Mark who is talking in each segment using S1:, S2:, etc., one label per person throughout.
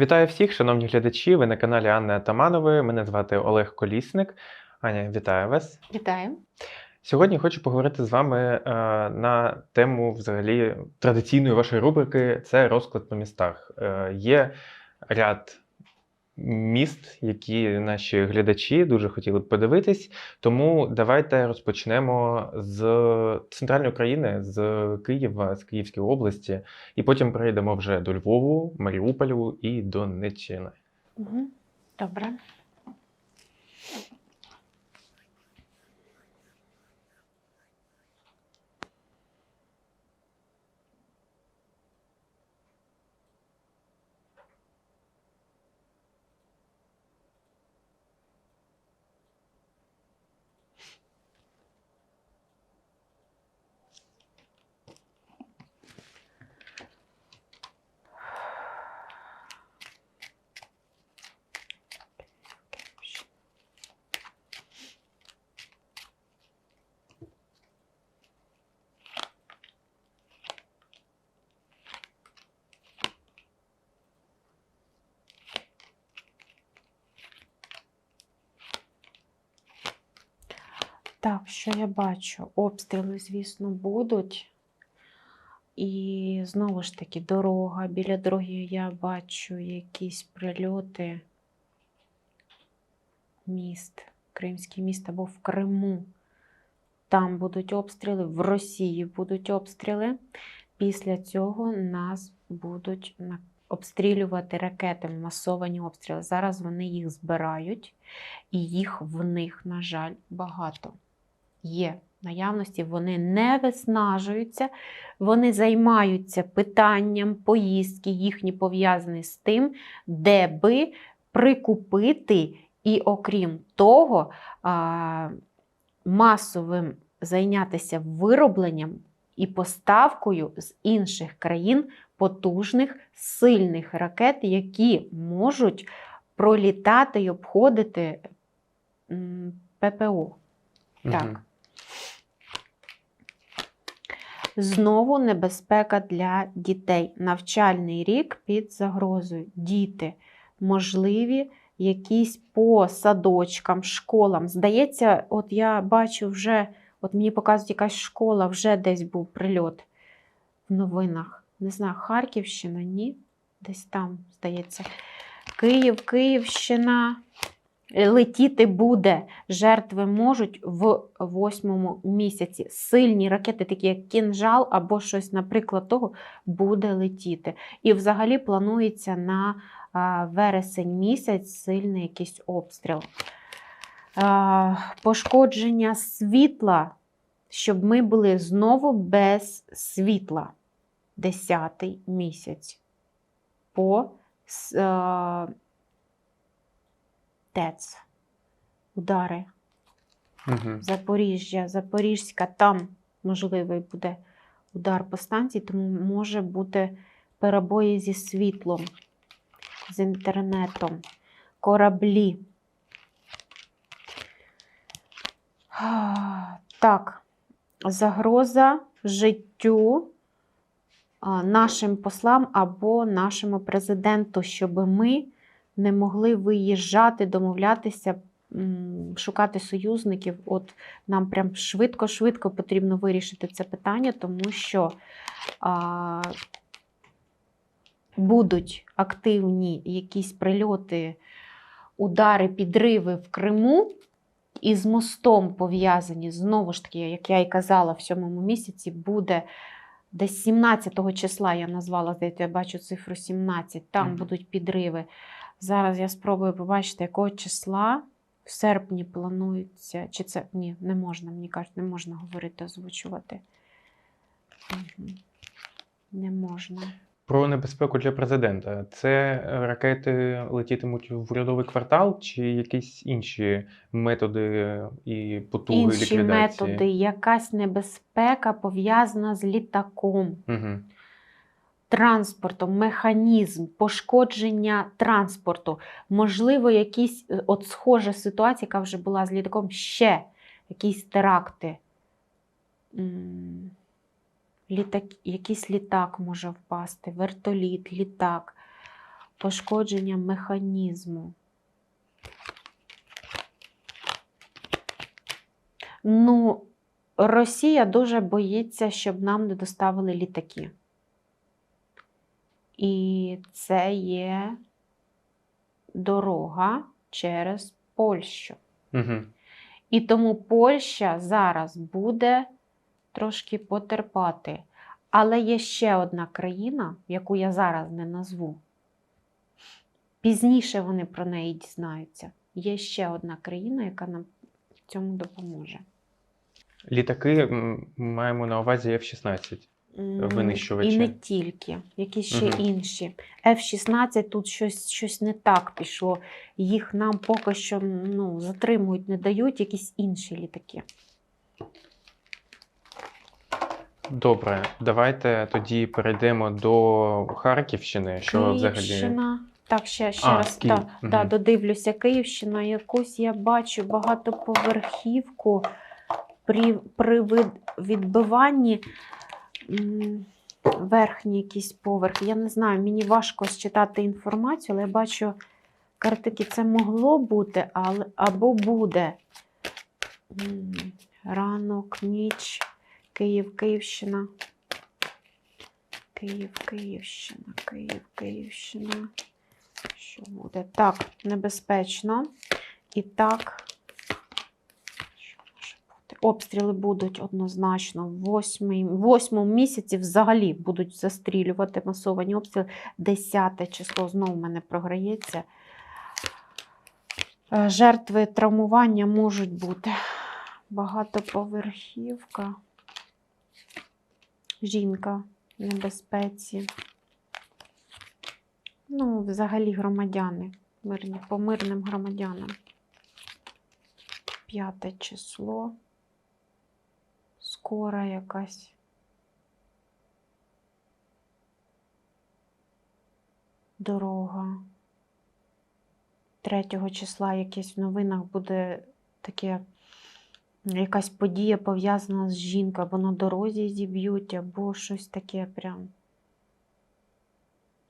S1: Вітаю всіх, шановні глядачі. Ви на каналі Анни Атаманової. Мене звати Олег Колісник. Аня, вітаю вас.
S2: Вітаю.
S1: Сьогодні хочу поговорити з вами е, на тему взагалі традиційної вашої рубрики це розклад по містах. Е, є ряд міст, які наші глядачі дуже хотіли б подивитись. Тому давайте розпочнемо з центральної України, з Києва, з Київської області, і потім перейдемо вже до Львову, Маріуполю і Донеччини.
S2: Угу. Добре. Так, що я бачу? Обстріли, звісно, будуть. І знову ж таки, дорога. Біля дороги я бачу якісь прильоти. Міст, Кримський міст або в Криму. Там будуть обстріли, в Росії будуть обстріли. Після цього нас будуть обстрілювати ракетами, масовані обстріли. Зараз вони їх збирають, і їх в них, на жаль, багато є наявності, вони не виснажуються, вони займаються питанням поїздки, їхні пов'язані з тим, де би прикупити, і окрім того, масовим зайнятися виробленням і поставкою з інших країн потужних сильних ракет, які можуть пролітати і обходити ППО. Так. Знову небезпека для дітей. Навчальний рік під загрозою. Діти, можливі якісь по садочкам, школам. Здається, от я бачу вже, от мені показують якась школа, вже десь був прильот в новинах. Не знаю, Харківщина, ні? Десь там, здається. Київ, Київщина. Летіти буде. Жертви можуть в восьмому місяці. Сильні ракети, такі як кінжал або щось, наприклад, того, буде летіти. І взагалі планується на вересень місяць сильний якийсь обстріл. Пошкодження світла, щоб ми були знову без світла. Десятий місяць. По ТЕЦ. Удари.
S1: Мгм.
S2: Запоріжжя, Запорізька, там можливий буде удар по станції, тому може бути перебої зі світлом, з інтернетом, кораблі. Так, загроза життю нашим послам або нашому президенту, щоб ми не могли виїжджати, домовлятися, шукати союзників. От нам прям швидко-швидко потрібно вирішити це питання, тому що а, будуть активні якісь прильоти, удари, підриви в Криму. І з мостом пов'язані, знову ж таки, як я і казала, в сьомому місяці буде десь 17 числа, я назвала, здається, я бачу цифру 17, там
S1: Мгм.
S2: будуть підриви. Зараз я спробую побачити, якого числа в серпні планується. Чи це ні, не можна, мені кажуть, не можна говорити, озвучувати. Мгм. Не можна.
S1: Про небезпеку для президента. Це ракети летітимуть в урядовий квартал, чи якісь інші методи і потуги
S2: Інші
S1: ліквідації?
S2: методи, якась небезпека пов'язана з літаком.
S1: Угу.
S2: Транспортом, механізм, пошкодження транспорту. Можливо, якісь е, от схожа ситуація, яка вже була з літаком, ще якісь теракти. Літак, якийсь літак може впасти, вертоліт, літак. пошкодження механізму. Ну, Росія дуже боїться, щоб нам не доставили літаки. І це є дорога через Польщу.
S1: Угу.
S2: І тому Польща зараз буде трошки потерпати. Але є ще одна країна, яку я зараз не назву. Пізніше вони про неї дізнаються. Є ще одна країна, яка нам в цьому допоможе.
S1: Літаки маємо на увазі F-16. Винищувачі.
S2: І не тільки, які ще
S1: Мгм.
S2: інші. F-16 тут щось, щось не так пішло. Їх нам поки що ну, затримують, не дають якісь інші літаки.
S1: Добре, давайте тоді перейдемо до Харківщини, що взагалі.
S2: Київщина. Так, ще, ще
S1: А,
S2: раз
S1: Київ.
S2: да, да,
S1: Мгм.
S2: додивлюся. Київщина, якусь я бачу багатоповерхівку при, при відбиванні верхній якийсь поверх. Я не знаю, мені важко считати інформацію, але я бачу картики, це могло бути, але, або буде. Ранок, ніч, Київ, Київщина. Київ, Київщина, Київ, Київщина. Що буде? Так, небезпечно. І так? Обстріли будуть однозначно. В восьмому місяці взагалі будуть застрілювати масовані обстріли. Десяте число знову в мене програється. Е, Жертви травмування можуть бути. Багатоповерхівка. Жінка в небезпеці. Ну, взагалі громадяни. Мирні, по мирним громадянам. П'яте число. Скора якась. Дорога. Третього числа якесь в новинах буде таке якась подія пов'язана з жінкою, або на дорозі зіб'ють, або щось таке прям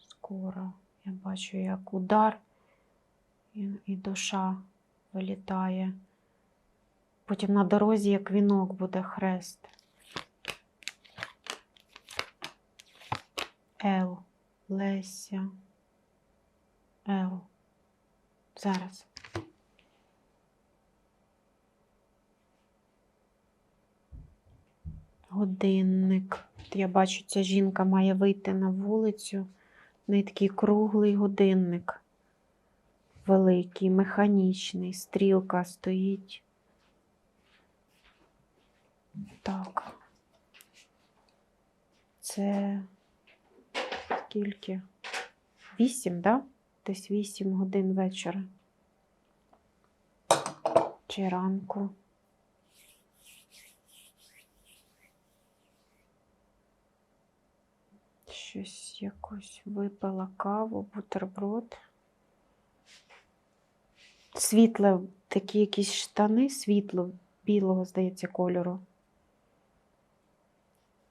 S2: скоро. Я бачу, як удар, і душа вилітає. Потім на дорозі, як вінок, буде хрест. Ел, Леся. Ел. Зараз. Годинник. Я бачу, ця жінка має вийти на вулицю. В такий круглий годинник. Великий, механічний, стрілка стоїть. Так. Це скільки? Вісім, да? Десь вісім годин вечора. Чи ранку. Щось якось випила каву, бутерброд. Світле, такі якісь штани, світло білого, здається, кольору.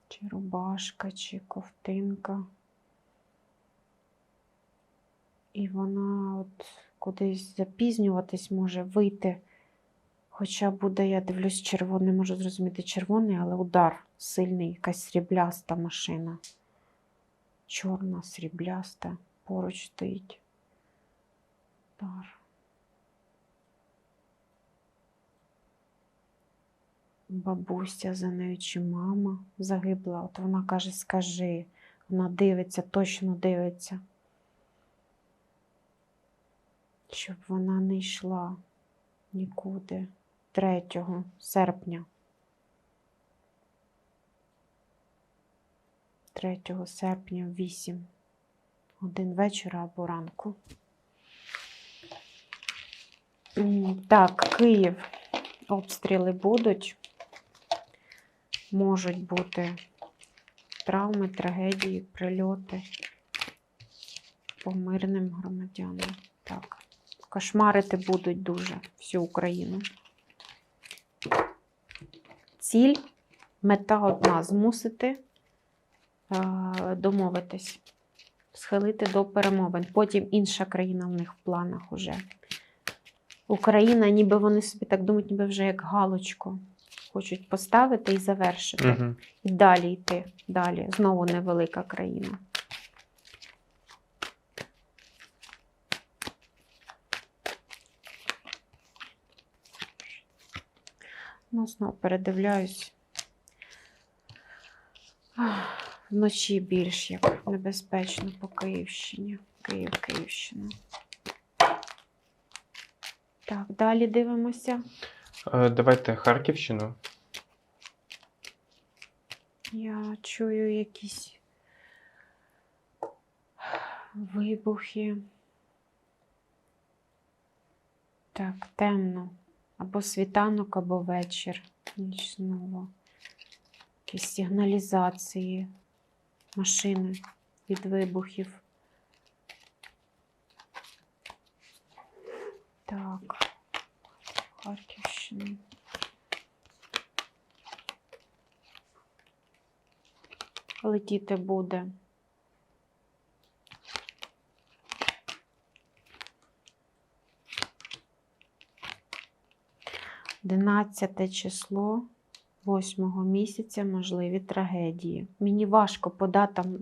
S2: Чи рубашка, чи ковтинка. І вона от кудись запізнюватись може вийти. Хоча буде, я дивлюсь, червоний, можу зрозуміти червоний, але удар сильний, якась срібляста машина. Чорна, срібляста, поруч стоїть. Удар. Бабуся за нею чи мама загибла. От вона каже, скажи. Вона дивиться, точно дивиться. Щоб вона не йшла нікуди. 3 серпня. 3 серпня в 8 годин вечора або ранку. Так, Київ. Обстріли будуть. Можуть бути травми, трагедії, прильоти по мирним громадянам. Так. Кошмарити будуть дуже всю Україну. Ціль, мета одна змусити е, домовитись схилити до перемовин. Потім інша країна в них в планах уже. Україна, ніби вони собі так думають, ніби вже як галочку. Хочуть поставити і завершити.
S1: Угу.
S2: І далі йти. Далі. Знову невелика країна. Ну, знову передивляюсь. Вночі більш як небезпечно по Київщині. Київ, Київщина. Так, далі дивимося.
S1: Е, давайте Харківщину.
S2: Я чую якісь вибухи. Так, темно. Або світанок, або вечір. Ніч знову. Якісь сигналізації, машини від вибухів. Так, Харківщина. Летіти буде. Одинадцяте число восьмого місяця можливі трагедії. Мені важко по датам.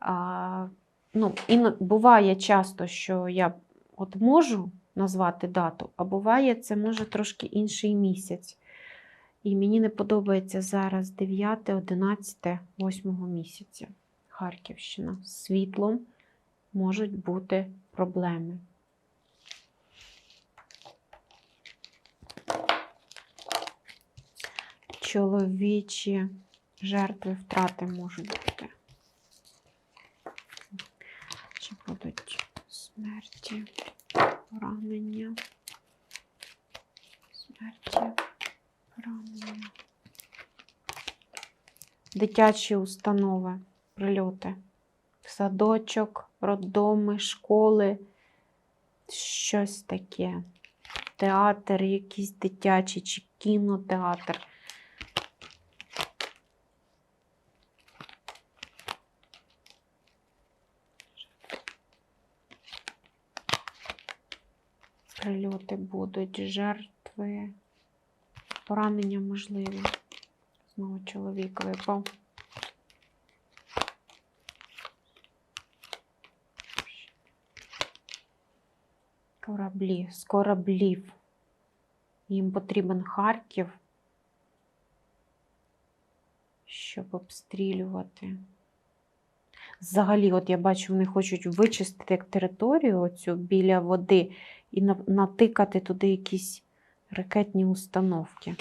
S2: А, ну, іно, буває часто, що я от можу назвати дату, а буває, це може трошки інший місяць. І мені не подобається зараз 9, 11, 8 місяця. Харківщина. З світлом можуть бути проблеми. Чоловічі жертви втрати можуть бути. Чи будуть смерті, поранення, смерті поранення. Дитячі установи, прильоти, садочок, роддоми, школи, щось таке. Театр, якийсь дитячий чи кінотеатр. Прильоти будуть, жертви. Поранення можливі. Знову чоловік випав. Кораблі, з кораблів. Їм потрібен Харків, щоб обстрілювати. Взагалі, от я бачу, вони хочуть вичистити як територію оцю біля води і натикати туди якісь ракетні установки.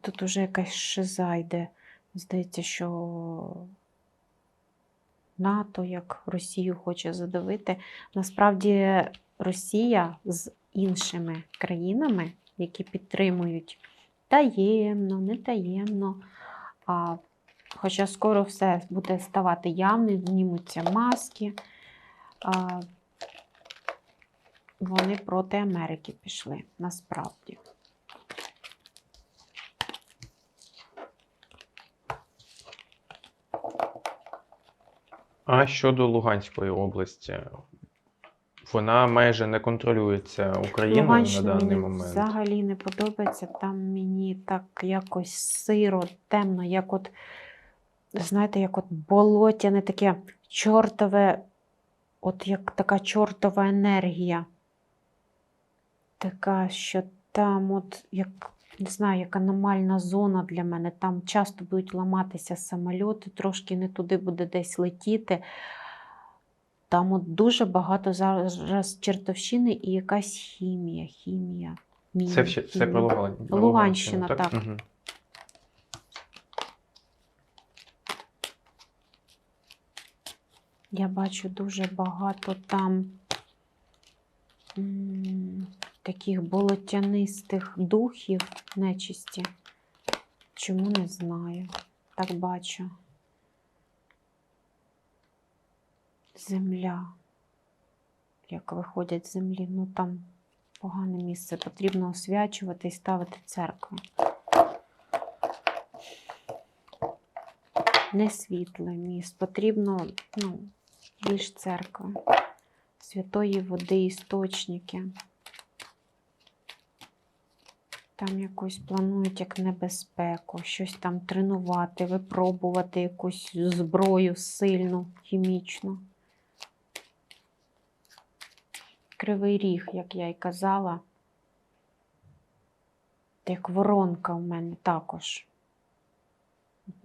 S2: Тут уже якась шиза йде. Здається, що НАТО як Росію хоче задавити. Насправді Росія з іншими країнами, які підтримують таємно, не таємно. А, хоча скоро все буде ставати явним, знімуться маски. Вони проти Америки пішли насправді.
S1: А щодо Луганської області, вона майже не контролюється Україною на даний
S2: мені
S1: момент.
S2: взагалі не подобається. Там мені так якось сиро, темно, як от, знаєте, як от болотяне таке чортове, от як така чортова енергія. Така, що там, от, як, не знаю, як аномальна зона для мене. Там часто будуть ламатися самольоти, трошки не туди буде десь летіти. Там от дуже багато зараз чертовщини і якась хімія. хімія. міни,
S1: Це все, все про Луган- про
S2: Луганщина,
S1: Луганщину,
S2: так.
S1: Мгм.
S2: Я бачу дуже багато там таких болотянистих духів нечисті. Чому не знаю. Так бачу. Земля. Як виходять з землі. Ну там погане місце. Потрібно освячувати і ставити церкви. Не місце. Потрібно, ну, більш церкви, святої води, істочники. Там якусь планують як небезпеку, щось там тренувати, випробувати якусь зброю сильну, хімічну. Кривий ріг, як я й казала. Як воронка в мене також.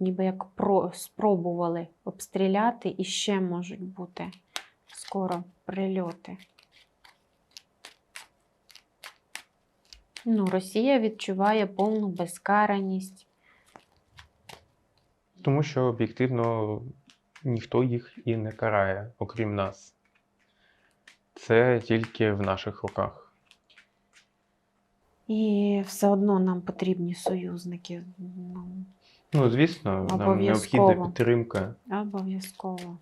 S2: Ніби як про, спробували обстріляти і ще можуть бути скоро прильоти. Ну, Росія відчуває повну безкараність.
S1: Тому що об'єктивно ніхто їх і не карає, окрім нас. Це тільки в наших руках.
S2: І все одно нам потрібні союзники. Ну,
S1: Ну, звісно, нам необхідна підтримка.
S2: обов'язково.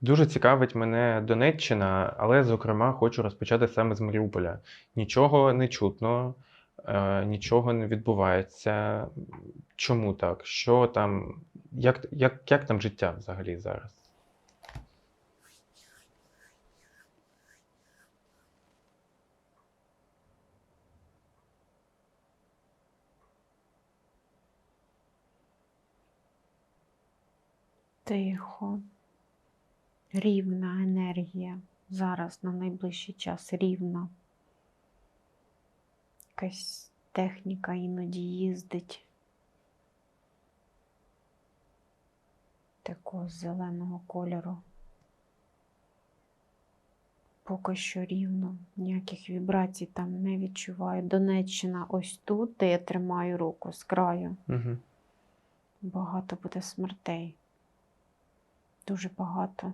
S1: Дуже цікавить мене Донеччина, але, зокрема, хочу розпочати саме з Маріуполя. Нічого не чутно, е, нічого не відбувається. Чому так? Що там? Як, як, як там життя взагалі зараз?
S2: Тихо. Рівна енергія. Зараз на найближчий час рівна. Якась техніка іноді їздить. Такого зеленого кольору. Поки що рівно, ніяких вібрацій там не відчуваю. Донеччина ось тут, де я тримаю руку з краю.
S1: Угу.
S2: Багато буде смертей. Дуже багато.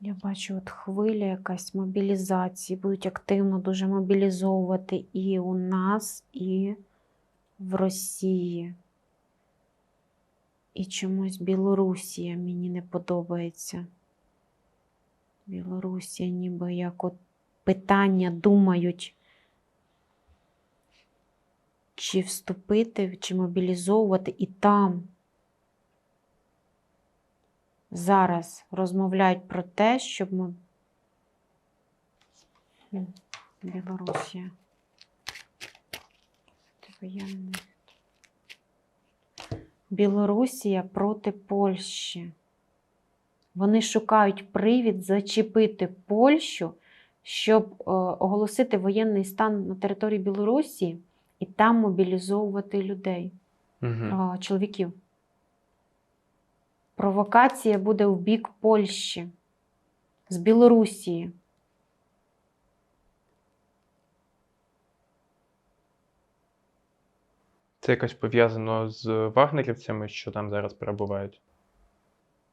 S2: Я бачу, от хвиля якась мобілізації. Будуть активно дуже мобілізовувати і у нас, і в Росії. І чомусь Білорусія мені не подобається. Білорусія ніби як от питання думають, чи вступити, чи мобілізовувати і там зараз розмовляють про те, щоб ми. Білорусія. Білорусія проти Польщі. Вони шукають привід зачепити Польщу, щоб е, оголосити воєнний стан на території Білорусі і там мобілізовувати людей
S1: Угу.
S2: чоловіків. Провокація буде в бік Польщі з Білорусії.
S1: Це якось пов'язано з вагнерівцями, що там зараз перебувають.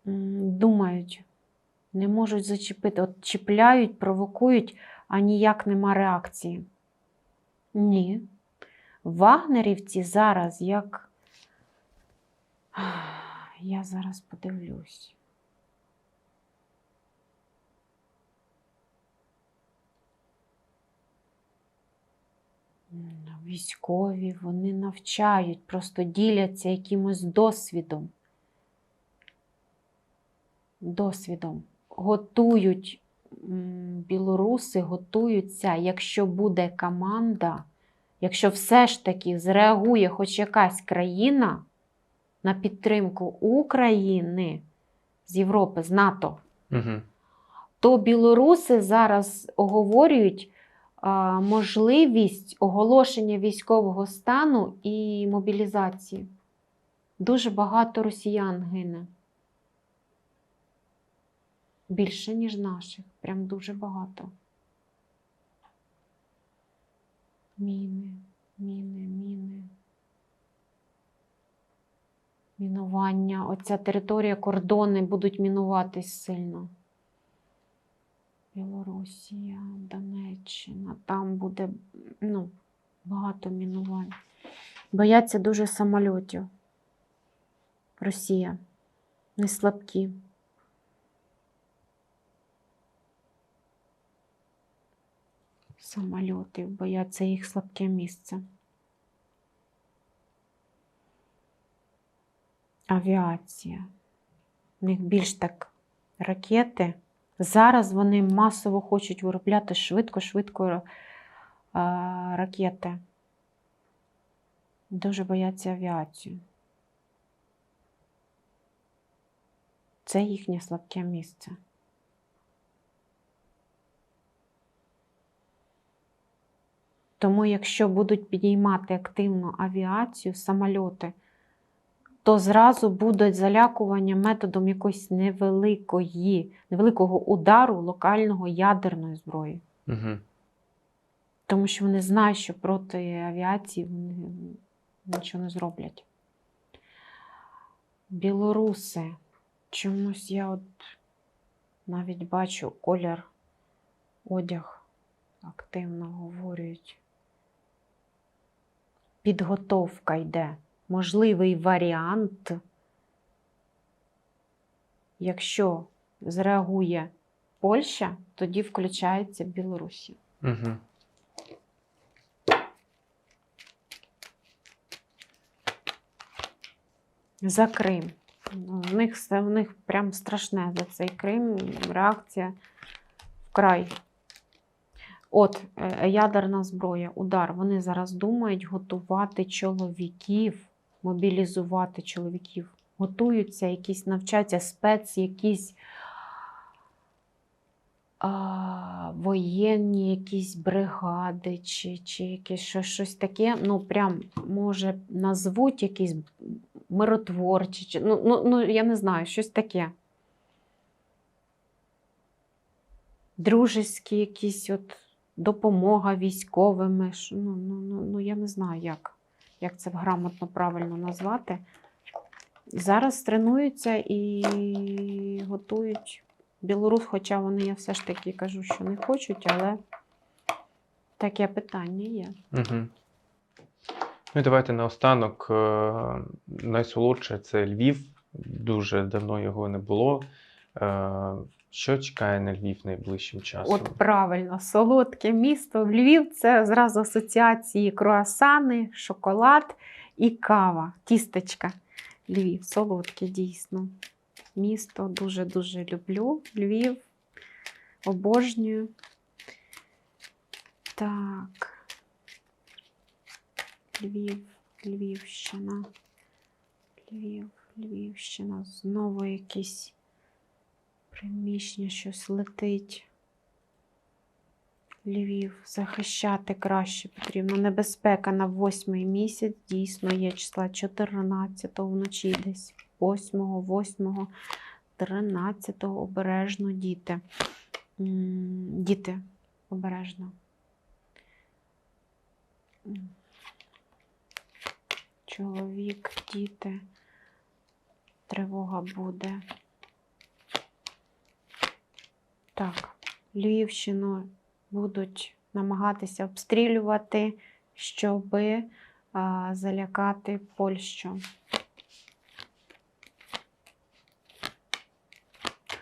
S2: Думають, не можуть зачепити. От чіпляють, провокують, а ніяк нема реакції. Ні. Вагнерівці зараз як. Я зараз подивлюсь. Військові вони навчають, просто діляться якимось досвідом. Досвідом. Готують білоруси, готуються, якщо буде команда, якщо все ж таки зреагує хоч якась країна на підтримку України з Європи, з НАТО,
S1: Угу.
S2: то білоруси зараз оговорюють а, можливість оголошення військового стану і мобілізації. Дуже багато росіян гине. Більше, ніж наших. Прям дуже багато. Міни, міни, міни. Мінування. Оця територія, кордони будуть мінуватись сильно. Білорусія, Донеччина, там буде ну, багато мінувань. Бояться дуже самольотів. Росія. Не слабкі. Самольотів, бояться їх слабке місце. Авіація. У них більш так ракети. Зараз вони масово хочуть виробляти швидко-швидко е, ракети. Дуже бояться авіацію. Це їхнє слабке місце. Тому, якщо будуть підіймати активну авіацію, самольоти, то зразу будуть залякування методом якоїсь невеликої, невеликого удару локального ядерної зброї.
S1: Угу.
S2: Тому що вони знають, що проти авіації вони нічого не зроблять. Білоруси. Чомусь я от навіть бачу колір, одяг активно говорять. Підготовка йде. Можливий варіант, якщо зреагує Польща, тоді включається Білорусі.
S1: Угу.
S2: За Крим. В них, в них прям страшне за цей Крим. Реакція вкрай. От е, ядерна зброя, удар. Вони зараз думають готувати чоловіків, мобілізувати чоловіків. Готуються, якісь навчаться, спец, якісь а, воєнні якісь бригади, чи, чи якесь щось, щось таке. Ну, прям, може, назвуть якісь миротворчі, чи, ну, ну, ну, я не знаю, щось таке. Дружеські якісь от допомога військовими. ш- Ну, ну, ну, ну, я не знаю, як, як це грамотно правильно назвати. Зараз тренуються і готують Білорус, хоча вони, я все ж таки кажу, що не хочуть, але таке питання є.
S1: Угу. Ну і давайте наостанок. е, Найсолодше це Львів. Дуже давно його не було. Що чекає на Львів найближчим часом?
S2: От правильно, солодке місто. Львів це зразу асоціації круасани, шоколад і кава, тістечка. Львів, солодке дійсно. Місто дуже-дуже люблю. Львів обожнюю. Так. Львів, Львівщина. Львів, Львівщина. Знову якісь приміщення, щось летить. Львів захищати краще потрібно. Небезпека на восьмий місяць дійсно є числа 14 вночі десь 8, 8, 13 обережно діти. Діти обережно. Чоловік, діти. Тривога буде. Так, Львівщину будуть намагатися обстрілювати, щоб а, залякати Польщу.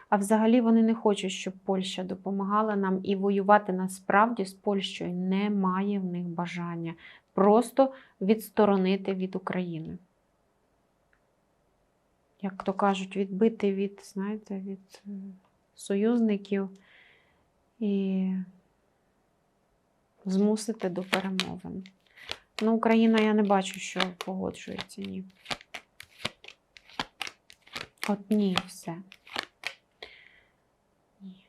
S2: А взагалі вони не хочуть, щоб Польща допомагала нам і воювати насправді з Польщею немає в них бажання. Просто відсторонити від України. Як то кажуть, відбити від, знаєте, від е, союзників і змусити до перемовин. Ну, Україна я не бачу, що погоджується, ні. От ні, все. Ні.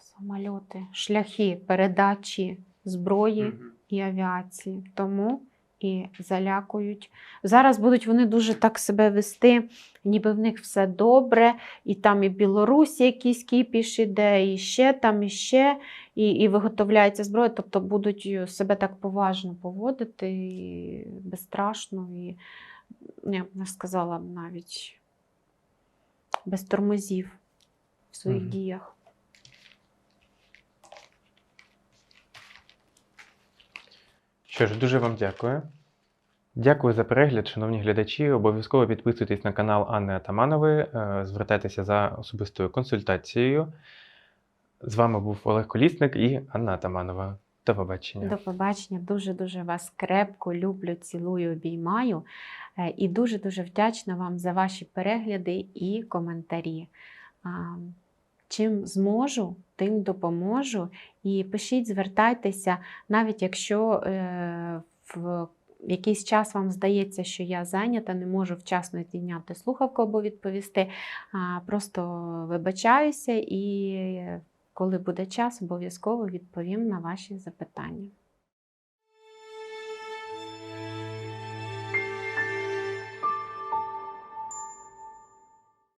S2: Самольоти, шляхи передачі зброї
S1: Мгм.
S2: і авіації. Тому і залякують. Зараз будуть вони дуже так себе вести, ніби в них все добре, і там і Білорусі якийсь кіпіш іде, і ще там, і ще, і, і виготовляється зброя. Тобто будуть себе так поважно поводити, і безстрашно, і я б не сказала навіть без тормозів в своїх
S1: Мгм.
S2: діях.
S1: Що ж, дуже вам дякую. Дякую за перегляд, шановні глядачі. Обов'язково підписуйтесь на канал Анни Атаманової, е, звертайтеся за особистою консультацією. З вами був Олег Колісник і Анна Атаманова. До побачення.
S2: До побачення. Дуже дуже вас крепко люблю, цілую, обіймаю. Е, І дуже дуже вдячна вам за ваші перегляди і коментарі. Чим зможу, тим допоможу. І пишіть, звертайтеся, навіть якщо е, в якийсь час вам здається, що я зайнята, не можу вчасно підняти слухавку або відповісти. Просто вибачаюся і коли буде час, обов'язково відповім на ваші запитання.